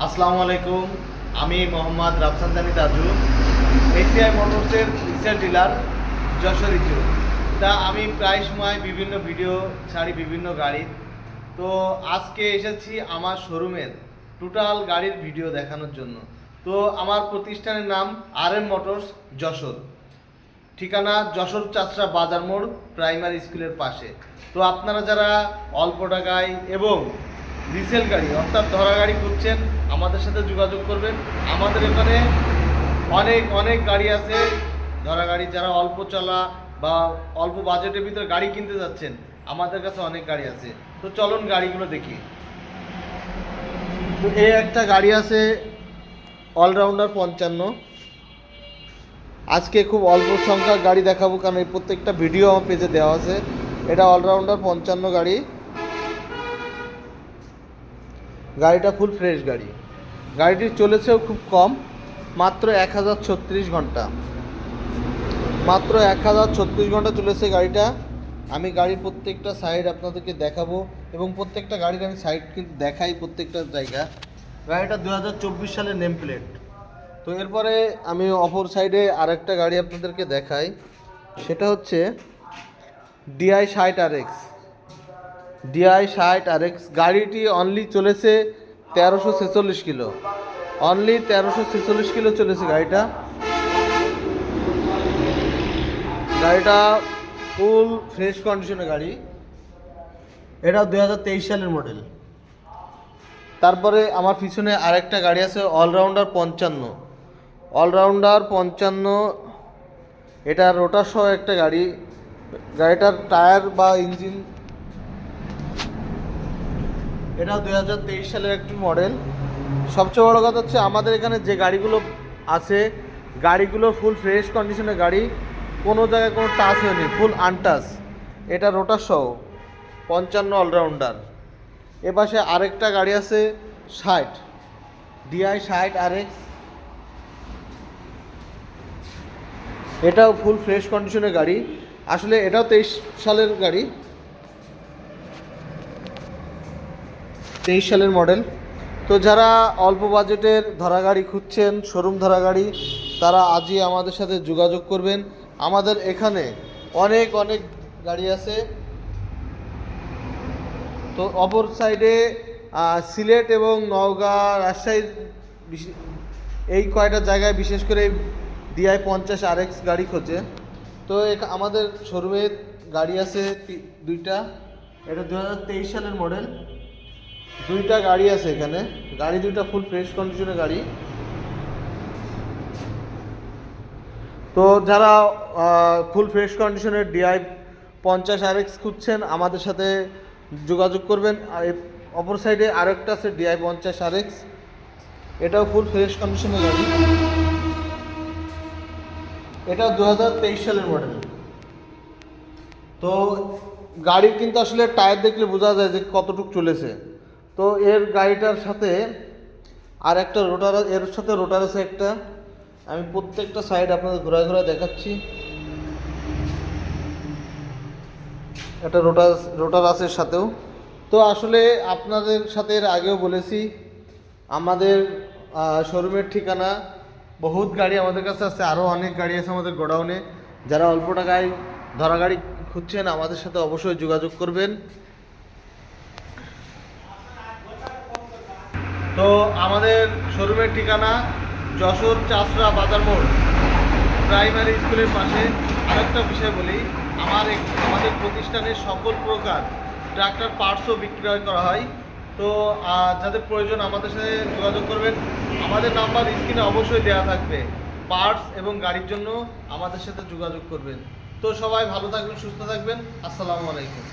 আসসালামু আলাইকুম, আমি মোহাম্মদ রাফসানজানি তাজু, এসিআই মোটরসের রিসেল ডিলার যশোর ইজু। তা আমি প্রায় সময় বিভিন্ন ভিডিও ছাড়ি বিভিন্ন গাড়ির। তো আজকে এসেছি আমার শোরুমের টোটাল গাড়ির ভিডিও দেখানোর জন্য। তো আমার প্রতিষ্ঠানের নাম আর এম মোটরস যশোর। ঠিকানা যশোর চাষরা বাজার মোড়, প্রাইমারি স্কুলের পাশে। তো আপনারা যারা অল্প টাকায় এবং রিসেল গাড়ি, অর্থাৎ ধরা গাড়ি খুঁজছেন, আমাদের সাথে যোগাযোগ করবেন। আমাদের এখানে অনেক অনেক গাড়ি আছে। ধরা গাড়ি যারা অল্প চলা বা অল্প বাজেটের ভিতরে গাড়ি কিনতে যাচ্ছেন, আমাদের কাছে অনেক গাড়ি আছে। তো চলুন গাড়িগুলো দেখি। তো এই একটা গাড়ি আছে, অলরাউন্ডার পঞ্চান্ন। আজকে খুব অল্প সংখ্যক গাড়ি দেখাবো, কারণ এই প্রত্যেকটা ভিডিও আমার পেজে দেওয়া আছে। এটা অলরাউন্ডার পঞ্চান্ন গাড়ি। গাড়িটা ফুল ফ্রেশ গাড়ি। গাড়িটি চলেছেও খুব কম, মাত্র এক হাজার ছত্রিশ ঘণ্টা। মাত্র এক হাজার ছত্রিশ ঘণ্টা চলেছে গাড়িটা। আমি গাড়ির প্রত্যেকটা সাইড আপনাদেরকে দেখাবো এবং প্রত্যেকটা গাড়ির আমি সাইড কিন্তু দেখাই প্রত্যেকটা জায়গা। গাড়িটা দু হাজার চব্বিশ সালের নেম প্লেট তো এরপরে আমি অপর সাইডে আরেকটা গাড়ি আপনাদেরকে দেখাই। সেটা হচ্ছে ডিআই ষাট আর এক্স ডিআই ষাট আর এক্স গাড়িটি অনলি চলেছে তেরোশো ছেচল্লিশ কিলো। অনলি তেরোশো ছেচল্লিশ কিলো চলেছে গাড়িটা। গাড়িটা ফুল ফ্রেশ কন্ডিশনের গাড়ি। এটা দু হাজার তেইশ সালের মডেল তারপরে আমার পিছনে আরেকটা গাড়ি আছে অলরাউন্ডার পঞ্চান্ন। অলরাউন্ডার পঞ্চান্ন, এটা রোটার সহ একটা গাড়ি। গাড়িটার টায়ার বা ইঞ্জিন এটা দুই সালের একটি মডেল। সবচেয়ে বড় কথা হচ্ছে আমাদের এখানে যে গাড়িগুলো আছে, গাড়িগুলো ফুল ফ্রেশ কন্ডিশনের গাড়ি, কোনো জায়গায় কোনো টাচ হয়নি ফুল আনটাচ এটা রোটার সহ, পঞ্চান্ন অলরাউন্ডার এ পাশে আরেকটা গাড়ি আছে, ষাট। ডিআই ষাট আর এক্স এটাও ফুল ফ্রেশ কন্ডিশনের গাড়ি। আসলে এটাও তেইশ সালের গাড়ি। তেইশ সালের মডেল। তো যারা অল্প বাজেটের ধরা গাড়ি খুঁজছেন, শোরুম ধরা গাড়ি, তারা আজই আমাদের সাথে যোগাযোগ করবেন। আমাদের এখানে অনেক অনেক গাড়ি আছে। তো অপর সাইডে সিলেট এবং নওগাঁ রাজশাহী এই কয়টা জায়গায় বিশেষ করে ডিআই পঞ্চাশ আর এক্স গাড়ি খোঁজে। তো আমাদের শোরুমে গাড়ি আছে দুইটা। এটা দু হাজার তেইশ সালের মডেল। দুইটা গাড়ি আছে এখানে। গাড়ি দুইটা ফুল ফ্রেশ কন্ডিশনের গাড়ি। তো যারা ফুল ফ্রেশ কন্ডিশনের ডিআই পঞ্চাশ আর এক্স খুঁজছেন, আমাদের সাথে যোগাযোগ করবেন। আর অপর সাইডে আরেকটা আছে ডিআই পঞ্চাশ আর এক্স এটাও ফুল ফ্রেশ কন্ডিশনের গাড়ি। এটা দু হাজার তেইশ সালের মডেল তো গাড়ির কিন্তু আসলে টায়ার দেখলে বোঝা যায় যে কতটুক চলেছে। তো এর গাড়িটার সাথে আর একটা রোটার এর সাথে রোটার আছে একটা। আমি প্রত্যেকটা সাইড আপনাদের ঘোরায় ঘোরায় দেখাচ্ছি। একটা রোটার রোটার আছে সাথেও। তো আসলে আপনাদের সাথে এর আগেও বলেছি, আমাদের শোরুমের ঠিকানা, বহুত গাড়ি আমাদের কাছে আছে আরও অনেক গাড়ি আছে আমাদের গোডাউনে। যারা অল্প টাকায় ধরা গাড়ি খুঁজছেন, আমাদের সাথে অবশ্যই যোগাযোগ করবেন। তো আমাদের শোরুমের ঠিকানা যশোর চাষরা বাজার মোড়। প্রাইমারি স্কুলের পাশে আরেকটা বিষয় বলি, আমার আমাদের প্রতিষ্ঠানে সকল প্রকার ট্রাক্টর পার্টসও বিক্রয় করা হয়। তো যাদের প্রয়োজন আমাদের সাথে যোগাযোগ করবেন। আমাদের নাম্বার স্ক্রিনে অবশ্যই দেওয়া থাকবে। পার্টস এবং গাড়ির জন্য আমাদের সাথে যোগাযোগ করবেন। তো সবাই ভালো থাকবেন, সুস্থ থাকবেন। আসসালামু আলাইকুম।